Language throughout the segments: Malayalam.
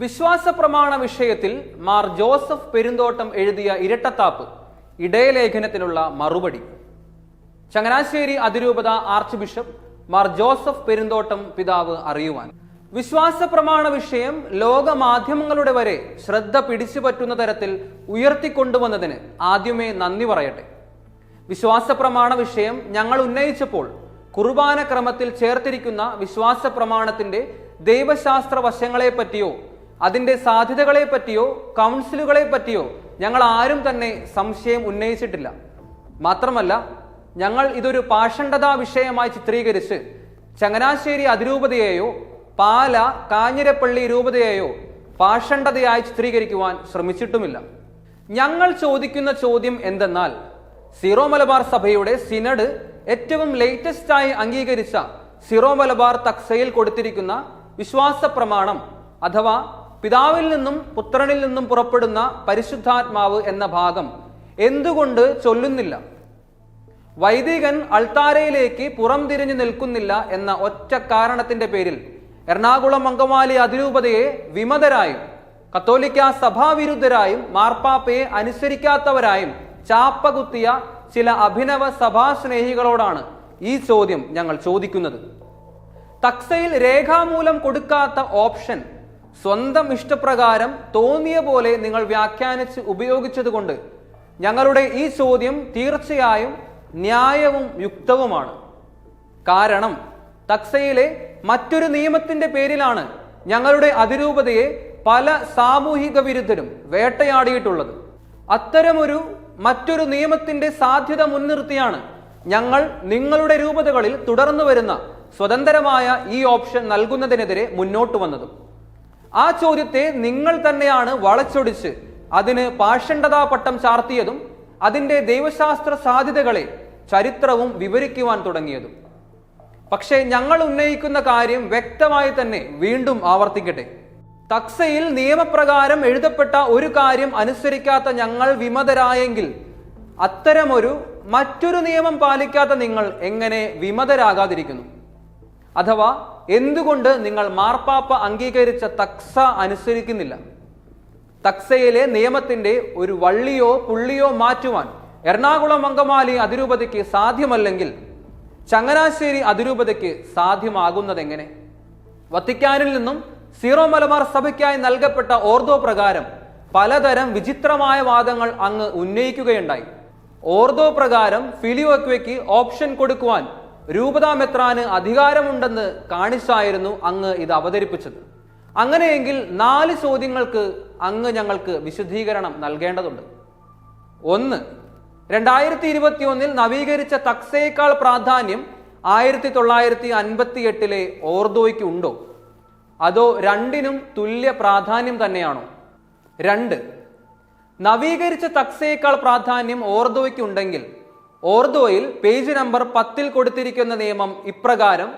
വിശ്വാസ പ്രമാണ വിഷയത്തിൽ മാർ ജോസഫ് പെരുന്തോട്ടം എഴുതിയ ഇരട്ടത്താപ്പ് ഇടയലേഖനത്തിനുള്ള മറുപടി. ചങ്ങനാശ്ശേരി അതിരൂപത archbishop Mar Joseph Perumthottam പിതാവ് അറിയുവാൻ. വിശ്വാസ പ്രമാണ വിഷയം ലോക മാധ്യമങ്ങളുടെ വരെ ശ്രദ്ധ പിടിച്ചു പറ്റുന്ന തരത്തിൽ ഉയർത്തിക്കൊണ്ടുവന്നതിന് ആദ്യമേ നന്ദി പറയട്ടെ. വിശ്വാസ പ്രമാണ വിഷയം ഞങ്ങൾ ഉന്നയിച്ചപ്പോൾ കുർബാന ക്രമത്തിൽ ചേർത്തിരിക്കുന്ന വിശ്വാസ പ്രമാണത്തിന്റെ ദൈവശാസ്ത്ര വശങ്ങളെ പറ്റിയോ അതിന്റെ സാധ്യതകളെ പറ്റിയോ കൗൺസിലുകളെ പറ്റിയോ ഞങ്ങൾ ആരും തന്നെ സംശയം ഉന്നയിച്ചിട്ടില്ല. മാത്രമല്ല ഞങ്ങൾ ഇതൊരു പാഷണ്ഡതാ വിഷയമായി ചിത്രീകരിച്ച് ചങ്ങനാശ്ശേരി അതിരൂപതയെയോ പാല കാഞ്ഞിരപ്പള്ളി രൂപതയെയോ പാഷണ്ഡതയായി ചിത്രീകരിക്കുവാൻ ശ്രമിച്ചിട്ടുമില്ല. ഞങ്ങൾ ചോദിക്കുന്ന ചോദ്യം എന്തെന്നാൽ സീറോ മലബാർ സഭയുടെ സിനഡ് ഏറ്റവും ലേറ്റസ്റ്റ് ആയി അംഗീകരിച്ച സീറോ മലബാർ തക്സയിൽ കൊടുത്തിരിക്കുന്ന വിശ്വാസ പ്രമാണം അഥവാ പിതാവിൽ നിന്നും പുത്രനിൽ നിന്നും പുറപ്പെടുന്ന പരിശുദ്ധാത്മാവ് എന്ന ഭാഗം എന്തുകൊണ്ട് ചൊല്ലുന്നില്ല? വൈദികൻ അൾത്താരയിലേക്ക് പുറം തിരിഞ്ഞു നിൽക്കുന്നില്ല എന്ന ഒറ്റ കാരണത്തിന്റെ പേരിൽ എറണാകുളം അങ്കമാലി അതിരൂപതയെ വിമതരായും കത്തോലിക്ക സഭാവിരുദ്ധരായും മാർപ്പാപ്പയെ അനുസരിക്കാത്തവരായും ചാപ്പകുത്തിയ ചില അഭിനവ സഭാസ്നേഹികളോടാണ് ഈ ചോദ്യം ഞങ്ങൾ ചോദിക്കുന്നത്. തക്സയിൽ രേഖാമൂലം കൊടുക്കാത്ത ഓപ്ഷൻ സ്വന്തം ഇഷ്ടപ്രകാരം തോന്നിയ പോലെ നിങ്ങൾ വ്യാഖ്യാനിച്ച് ഉപയോഗിച്ചതുകൊണ്ട് ഞങ്ങളുടെ ഈ ചോദ്യം തീർച്ചയായും ന്യായവും യുക്തവുമാണ്. കാരണം തക്സയിലെ മറ്റൊരു നിയമത്തിന്റെ പേരിലാണ് ഞങ്ങളുടെ അതിരൂപതയെ പല സാമൂഹിക വിരുദ്ധരും വേട്ടയാടിയിട്ടുള്ളത്. അത്തരമൊരു മറ്റൊരു നിയമത്തിന്റെ സാധ്യത മുൻനിർത്തിയാണ് ഞങ്ങൾ നിങ്ങളുടെ രൂപതകളിൽ തുടർന്നു വരുന്ന സ്വതന്ത്രമായ ഈ ഓപ്ഷൻ നൽകുന്നതിനെതിരെ മുന്നോട്ട് വന്നതും. ആ ചോദ്യത്തെ നിങ്ങൾ തന്നെയാണ് വളച്ചൊടിച്ച് അതിന് പാഷണ്ഡതാ പട്ടം ചാർത്തിയതും അതിന്റെ ദൈവശാസ്ത്ര സാധ്യതകളെ ചരിത്രവും വിവരിക്കുവാൻ തുടങ്ങിയതും. പക്ഷേ ഞങ്ങൾ ഉന്നയിക്കുന്ന കാര്യം വ്യക്തമായി തന്നെ വീണ്ടും ആവർത്തിക്കട്ടെ. തക്സയിൽ നിയമപ്രകാരം എഴുതപ്പെട്ട ഒരു കാര്യം അനുസരിക്കാത്ത ഞങ്ങൾ വിമതരായെങ്കിൽ അത്തരമൊരു മറ്റൊരു നിയമം പാലിക്കാത്ത നിങ്ങൾ എങ്ങനെ വിമതരാകാതിരിക്കുന്നു? അഥവാ എന്തുകൊണ്ട് നിങ്ങൾ മാർപ്പാപ്പ അംഗീകരിച്ച തക്സ അനുസരിക്കുന്നില്ല? തക്സയിലെ നിയമത്തിന്റെ ഒരു വള്ളിയോ പുള്ളിയോ മാറ്റുവാൻ എറണാകുളം അങ്കമാലി അതിരൂപതയ്ക്ക് സാധ്യമല്ലെങ്കിൽ ചങ്ങനാശ്ശേരി അതിരൂപതയ്ക്ക് സാധ്യമാകുന്നതെങ്ങനെ? വത്തിക്കാനിൽ നിന്നും സീറോ മലബാർ സഭയ്ക്കായി നൽകപ്പെട്ട ഓർദോ പ്രകാരം പലതരം വിചിത്രമായ വാദങ്ങൾ അങ്ങ് ഉന്നയിക്കുകയുണ്ടായി. ഓർദോ പ്രകാരം ഫിലിയോക്വയ്ക്ക് ഓപ്ഷൻ കൊടുക്കുവാൻ രൂപതാ മെത്രാന് അധികാരമുണ്ടെന്ന് കാണിച്ചായിരുന്നു അങ്ങ് ഇത് അവതരിപ്പിച്ചത്. അങ്ങനെയെങ്കിൽ നാല് ചോദ്യങ്ങൾക്ക് അങ്ങ് ഞങ്ങൾക്ക് വിശദീകരണം നൽകേണ്ടതുണ്ട്. ഒന്ന് രണ്ടായിരത്തി ഇരുപത്തി ഒന്നിൽ നവീകരിച്ച തക്സയേക്കാൾ പ്രാധാന്യം ആയിരത്തി തൊള്ളായിരത്തി അൻപത്തി എട്ടിലെ ഓർദോയ്ക്ക് ഉണ്ടോ? അതോ രണ്ടിനും തുല്യ പ്രാധാന്യം തന്നെയാണോ? രണ്ട് നവീകരിച്ച തക്സയേക്കാൾ പ്രാധാന്യം ഓർദോയ്ക്ക് ഉണ്ടെങ്കിൽ ഓർദോയിൽ പേജ് നമ്പർ പത്തിൽ കൊടുത്തിരിക്കുന്ന നിയമം ഇപ്രകാരം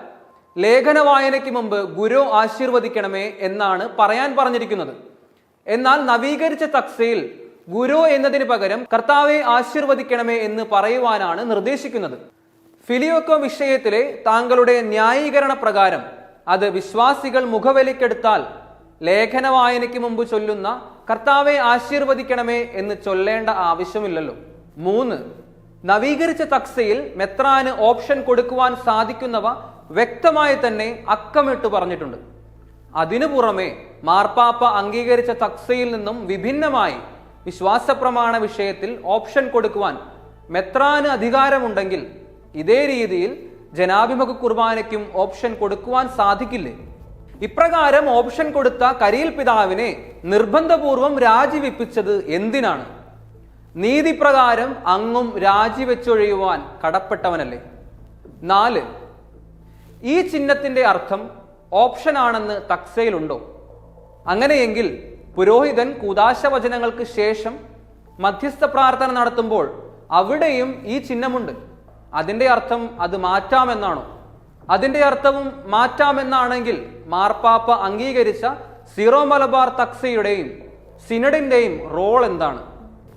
ലേഖന വായനയ്ക്ക് മുമ്പ് ഗുരു ആശീർവദിക്കണമേ എന്നാണ് പറയാൻ പറഞ്ഞിരിക്കുന്നത്. എന്നാൽ നവീകരിച്ച തക്സയിൽ ഗുരു എന്നതിന് പകരം കർത്താവെ ആശീർവദിക്കണമേ എന്ന് പറയുവാനാണ് നിർദ്ദേശിക്കുന്നത്. ഫിലിയോക്കോ വിഷയത്തിലെ താങ്കളുടെ ന്യായീകരണ പ്രകാരം അത് വിശ്വാസികൾ മുഖവലിക്കെടുത്താൽ ലേഖന വായനയ്ക്ക് മുമ്പ് ചൊല്ലുന്ന കർത്താവെ ആശീർവദിക്കണമേ എന്ന് ചൊല്ലേണ്ട ആവശ്യമില്ലല്ലോ. മൂന്ന് നവീകരിച്ച തക്സയിൽ മെത്രാന് ഓപ്ഷൻ കൊടുക്കുവാൻ സാധിക്കുന്നവ വ്യക്തമായി തന്നെ അക്കമിട്ട് പറഞ്ഞിട്ടുണ്ട്. അതിനു പുറമെ മാർപ്പാപ്പ അംഗീകരിച്ച തക്സയിൽ നിന്നും വിഭിന്നമായി വിശ്വാസപ്രമാണ വിഷയത്തിൽ ഓപ്ഷൻ കൊടുക്കുവാൻ മെത്രാന് അധികാരമുണ്ടെങ്കിൽ ഇതേ രീതിയിൽ ജനാഭിമുഖ കുർബാനയ്ക്കും ഓപ്ഷൻ കൊടുക്കുവാൻ സാധിക്കില്ലേ? ഇപ്രകാരം ഓപ്ഷൻ കൊടുത്ത കരിയിൽ പിതാവിനെ നിർബന്ധപൂർവം രാജിവെപ്പിച്ചത് എന്തിനാണ്? നീതിപ്രകാരം അങ്ങും രാജിവെച്ചൊഴിയുവാൻ കടപ്പെട്ടവനല്ലേ? നാല് ഈ ചിഹ്നത്തിന്റെ അർത്ഥം ഓപ്ഷൻ ആണെന്ന് തക്സയിലുണ്ടോ? അങ്ങനെയെങ്കിൽ പുരോഹിതൻ കൂതാശ വചനങ്ങൾക്ക് ശേഷം മധ്യസ്ഥ പ്രാർത്ഥന നടത്തുമ്പോൾ അവിടെയും ഈ ചിഹ്നമുണ്ട്. അതിന്റെ അർത്ഥം അത് മാറ്റാമെന്നാണോ? അതിന്റെ അർത്ഥവും മാറ്റാമെന്നാണെങ്കിൽ മാർപ്പാപ്പ അംഗീകരിച്ച സിറോ മലബാർ തക്സയുടെയും സിനഡിന്റെയും റോൾ എന്താണ്?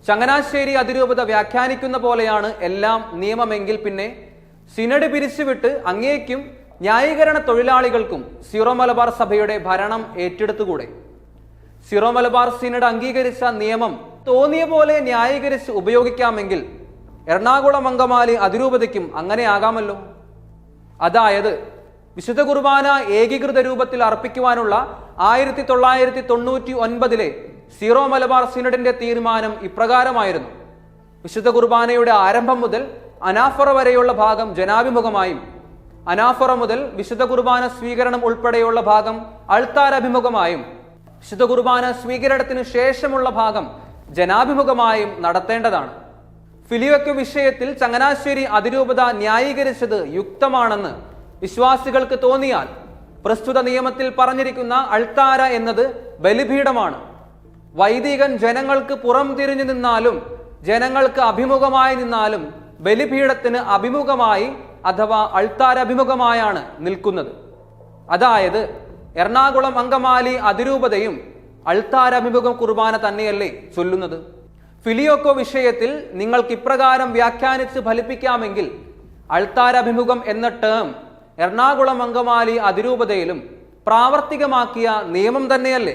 ചങ്ങനാശ്ശേരി അതിരൂപത വ്യാഖ്യാനിക്കുന്ന പോലെയാണ് എല്ലാം നിയമമെങ്കിൽ പിന്നെ സിനഡ് പിരിച്ചുവിട്ട് അങ്ങേക്കും ന്യായീകരണ തൊഴിലാളികൾക്കും സിറോ മലബാർ സഭയുടെ ഭരണം ഏറ്റെടുത്തുകൂടെ? സിറോ മലബാർ സിനഡ് അംഗീകരിച്ച നിയമം തോന്നിയ പോലെ ന്യായീകരിച്ച് ഉപയോഗിക്കാമെങ്കിൽ എറണാകുളം അങ്കമാലി അതിരൂപതയ്ക്കും അങ്ങനെ ആകാമല്ലോ. അതായത് വിശുദ്ധ കുർബാന ഏകീകൃത രൂപത്തിൽ അർപ്പിക്കുവാനുള്ള ആയിരത്തി തൊള്ളായിരത്തി തൊണ്ണൂറ്റി ഒൻപതിലെ സീറോ മലബാർ സിനഡിന്റെ തീരുമാനം ഇപ്രകാരമായിരുന്നു. വിശുദ്ധ കുർബാനയുടെ ആരംഭം മുതൽ അനാഫറ വരെയുള്ള ഭാഗം ജനാഭിമുഖമായും അനാഫറ മുതൽ വിശുദ്ധ കുർബാന സ്വീകരണം ഉൾപ്പെടെയുള്ള ഭാഗം അൾത്താരഭിമുഖമായും വിശുദ്ധ കുർബാന സ്വീകരണത്തിന് ശേഷമുള്ള ഭാഗം ജനാഭിമുഖമായും നടത്തേണ്ടതാണ്. ഫിലിവയ്ക്ക് വിഷയത്തിൽ ചങ്ങനാശ്ശേരി അതിരൂപത ന്യായീകരിച്ചത് യുക്തമാണെന്ന് വിശ്വാസികൾക്ക് തോന്നിയാൽ പ്രസ്തുത നിയമത്തിൽ പറഞ്ഞിരിക്കുന്ന അൾത്താര എന്നത് ബലിപീഠമാണ്. വൈദികൻ ജനങ്ങൾക്ക് പുറം തിരിഞ്ഞു നിന്നാലും ജനങ്ങൾക്ക് അഭിമുഖമായി നിന്നാലും ബലിപീഠത്തിന് അഭിമുഖമായി അഥവാ അൾത്താരഭിമുഖമായാണ് നിൽക്കുന്നത്. അതായത് എറണാകുളം അങ്കമാലി അതിരൂപതയും അൾത്താരഭിമുഖം കുർബാന തന്നെയല്ലേ ചൊല്ലുന്നത്. ഫിലിയോക്കോ വിഷയത്തിൽ നിങ്ങൾക്ക് ഇപ്രകാരം വ്യാഖ്യാനിച്ച് ഫലിപ്പിക്കാമെങ്കിൽ അൾത്താരഭിമുഖം എന്ന ടേം എറണാകുളം അങ്കമാലി അതിരൂപതയിലും പ്രാവർത്തികമാക്കിയ നിയമം തന്നെയല്ലേ?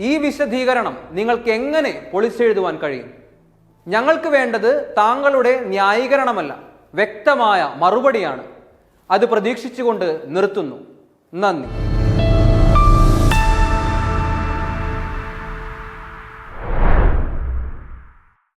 ഈ വിശദീകരണം നിങ്ങൾക്ക് എങ്ങനെ പൊളിച്ചെഴുതുവാൻ കഴിയും? ഞങ്ങൾക്ക് വേണ്ടത് താങ്കളുടെ ന്യായീകരണമല്ല വ്യക്തമായ മറുപടിയാണ്. അത് പ്രതീക്ഷിച്ചുകൊണ്ട് നിർത്തുന്നു. നന്ദി.